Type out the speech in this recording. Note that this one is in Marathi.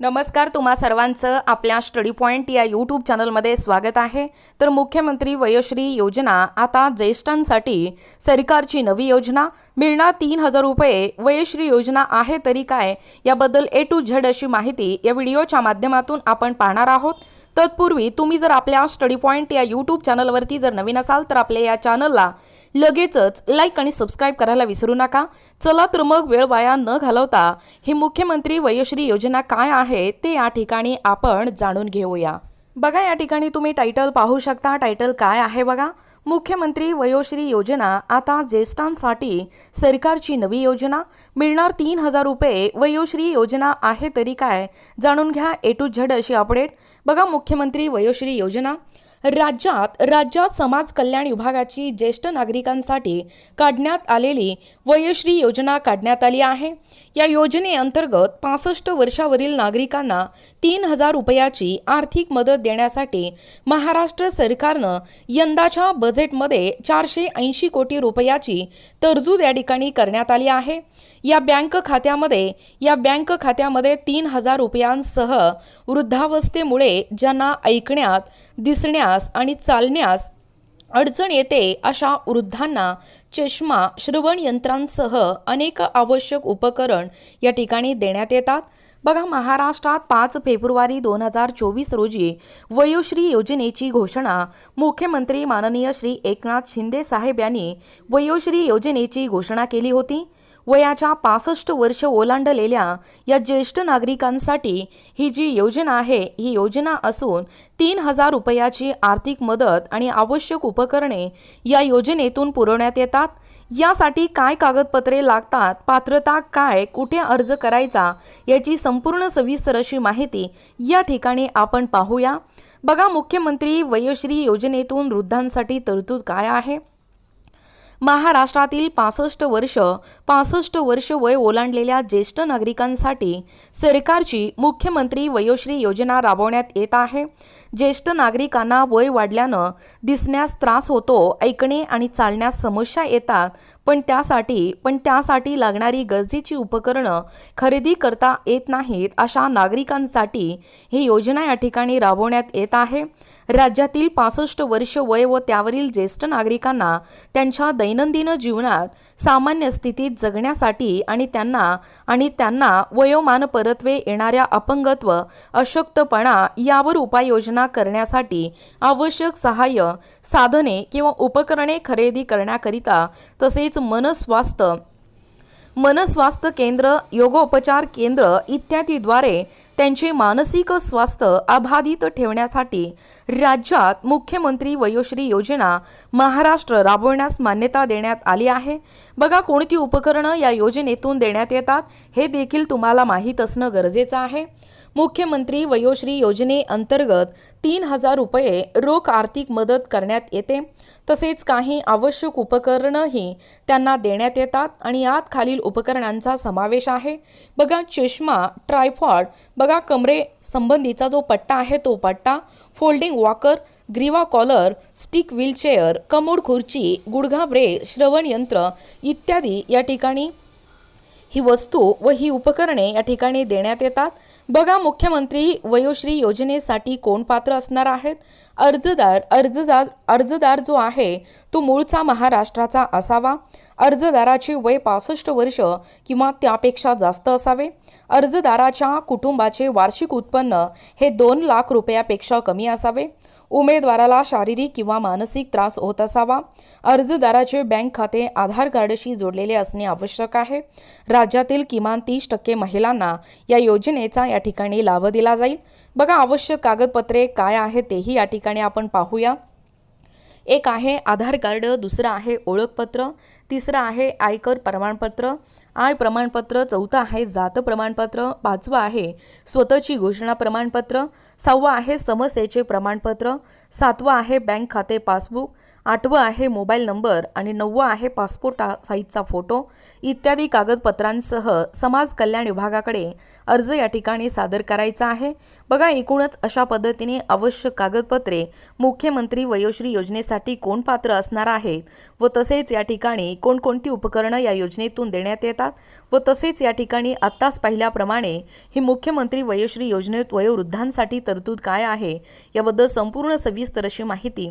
नमस्कार तुम्हा सर्वांचं आपल्या स्टडी पॉईंट या यूट्यूब चॅनलमध्ये स्वागत आहे. तर मुख्यमंत्री वयोश्री योजना आता ज्येष्ठांसाठी सरकारची नवी योजना मिळणार तीन हजार रुपये वयोश्री योजना आहे तरी काय याबद्दल ए टू झेड अशी माहिती या व्हिडिओच्या माध्यमातून आपण पाहणार आहोत. तत्पूर्वी तुम्ही जर आपल्या स्टडी पॉईंट या यूट्यूब चॅनलवरती जर नवीन असाल तर आपल्या या चॅनलला लगेचच लाईक आणि सबस्क्राईब करायला विसरू नका. चला तर मग वेळ वाया न घालवता ही मुख्यमंत्री वयोश्री योजना काय आहे ते या ठिकाणी आपण जाणून घेऊया. बघा या ठिकाणी तुम्ही टायटल पाहू शकता. टायटल काय आहे बघा? मुख्यमंत्री वयोश्री योजना आता ज्येष्ठांसाठी सरकारची नवी योजना. मिळणार तीन हजार रुपये वयोश्री योजना आहे तरी काय? जाणून घ्या ए टू झड अशी अपडेट बघा मुख्यमंत्री वयोश्री योजना. राज्यात राज्यात समाज कल्याण विभागाची ज्येष्ठ नागरिकांसाठी काढण्यात आलेली वयश्री योजना काढण्यात आली आहे. या योजनेअंतर्गत पासष्ट वर्षावरील नागरिकांना तीन हजार रुपयाची आर्थिक मदत देण्यासाठी महाराष्ट्र सरकारनं यंदाच्या बजेटमध्ये चारशे ऐंशी कोटी रुपयाची तरतूद या ठिकाणी करण्यात आली आहे. या बँक खात्यामध्ये या बँक खात्यामध्ये तीन हजार रुपयांसह वृद्धावस्थेमुळे ज्यांना ऐकण्यात दिसण्यात बोलण्यास आणि चालण्यास अडचण येते अशा वृद्धांना चष्मा श्रवण यंत्रांसह अनेक आवश्यक उपकरण या ठिकाणी देण्यात येतात. बघा महाराष्ट्रात पाच फेब्रुवारी दोन हजार चोवीस रोजी वयोश्री योजनेची घोषणा मुख्यमंत्री माननीय श्री एकनाथ शिंदे साहेब यांनी वयोश्री योजनेची घोषणा केली होती. वयाच्या पासष्ट वर्ष ओलांडलेल्या या ज्येष्ठ नागरिकांसाठी ही जी योजना आहे ही योजना असून तीन हजार रुपयाची आर्थिक मदत आणि आवश्यक उपकरणे या योजनेतून पुरवण्यात येतात. यासाठी काय कागदपत्रे लागतात पात्रता काय कुठे अर्ज करायचा याची संपूर्ण सविस्तर अशी माहिती या ठिकाणी आपण पाहूया. बघा मुख्यमंत्री वयोश्री योजनेतून वृद्धांसाठी तरतूद काय आहे? महाराष्ट्रातील पासष्ट वर्ष पासष्ट वर्ष वय ओलांडलेल्या ज्येष्ठ नागरिकांसाठी सरकारची मुख्यमंत्री वयोश्री योजना राबवण्यात येत आहे. ज्येष्ठ नागरिकांना वय वाढल्यानं दिसण्यास त्रास होतो ऐकणे आणि चालण्यास समस्या येतात पण त्यासाठी पण त्यासाठी लागणारी गरजेची उपकरणं खरेदी करता येत नाहीत अशा नागरिकांसाठी ही योजना या ठिकाणी राबवण्यात येत आहे. राज्यातील पासष्ट वर्ष वय व त्यावरील ज्येष्ठ नागरिकांना त्यांच्या दैनंदिन जीवनात सामान्य स्थितीत जगण्यासाठी आणि त्यांना आणि त्यांना वयोमान परत्वे येणाऱ्या अपंगत्व अशक्तपणा यावर उपाययोजना करण्यासाठी आवश्यक सहाय्य साधने किंवा उपकरणे खरेदी करण्याकरिता तसेच मनस्वास्थ्य मनस्वास्थ्य केंद्र योगोपचार केंद्र इत्यादीद्वारे त्यांचे मानसिक स्वास्थ्य अबाधित ठेवण्यासाठी राज्यात मुख्यमंत्री वयोश्री योजना महाराष्ट्र राबवण्यास मान्यता देण्यात आली आहे. बघा कोणती उपकरणं या योजनेतून देण्यात येतात हे देखील तुम्हाला माहीत असणं गरजेचं आहे. मुख्यमंत्री वयोश्री योजनेअंतर्गत तीन हजार रुपये रोख आर्थिक मदत करण्यात येते. तसेच काही आवश्यक उपकरणंही त्यांना देण्यात येतात आणि यात खालील उपकरणांचा समावेश आहे. बघा चष्मा ट्रायफॉड बघा कमरे संबंधीचा जो पट्टा आहे तो पट्टा फोल्डिंग वॉकर ग्रीवा कॉलर स्टिक व्हीलचेअर कमोड खुर्ची गुडघा ब्रे श्रवण यंत्र इत्यादी या ठिकाणी ही वस्तू व ही उपकरणे या ठिकाणी देण्यात येतात. बघा मुख्यमंत्री वयोश्री योजनेसाठी कोण पात्र असणार आहेत? अर्जदार अर्जदार अर्जदार जो आहे तो मूळचा महाराष्ट्राचा असावा. अर्जदाराचे वय पासष्ट वर्ष किंवा त्यापेक्षा जास्त असावे. अर्जदाराच्या कुटुंबाचे वार्षिक उत्पन्न हे दोन लाख रुपयापेक्षा कमी असावे. उमेदवाराला शारीरिक किंवा मानसिक त्रास होत असावा. अर्जदाराचे बँक खाते आधार कार्डशी जोडलेले असणे आवश्यक आहे. राज्यातील किमान तीस टक्के महिलांना या योजनेचा या ठिकाणी लाभ दिला जाईल. बघा आवश्यक कागदपत्रे काय आहेत तेही या ठिकाणी आपण पाहूया. एक आहे आधार कार्ड दुसरं आहे ओळखपत्र तिसरं आहे आयकर प्रमाणपत्र. आय प्रमाणपत्र चौथं आहे जात प्रमाणपत्र पाचवं आहे स्वतःची घोषणा प्रमाणपत्र सहावं आहे समस्येचे प्रमाणपत्र सातवं आहे बँक खाते पासबुक आठवं आहे मोबाईल नंबर आणि नववं आहे पासपोर्ट साईजचा फोटो. इत्यादी कागदपत्रांसह समाज कल्याण विभागाकडे अर्ज या ठिकाणी सादर करायचा आहे. बघा एकूणच अशा पद्धतीने आवश्यक कागदपत्रे मुख्यमंत्री वयोश्री योजनेसाठी कोण पात्र असणार आहेत व तसेच या ठिकाणी कोणकोणती उपकरणं या योजनेतून देण्यात येतात व तसेच या ठिकाणी आत्ताच पाहिल्याप्रमाणे ही मुख्यमंत्री वयोश्री योजनेत वयोवृद्धांसाठी तरतूद काय आहे याबद्दल संपूर्ण सविस्तर अशी माहिती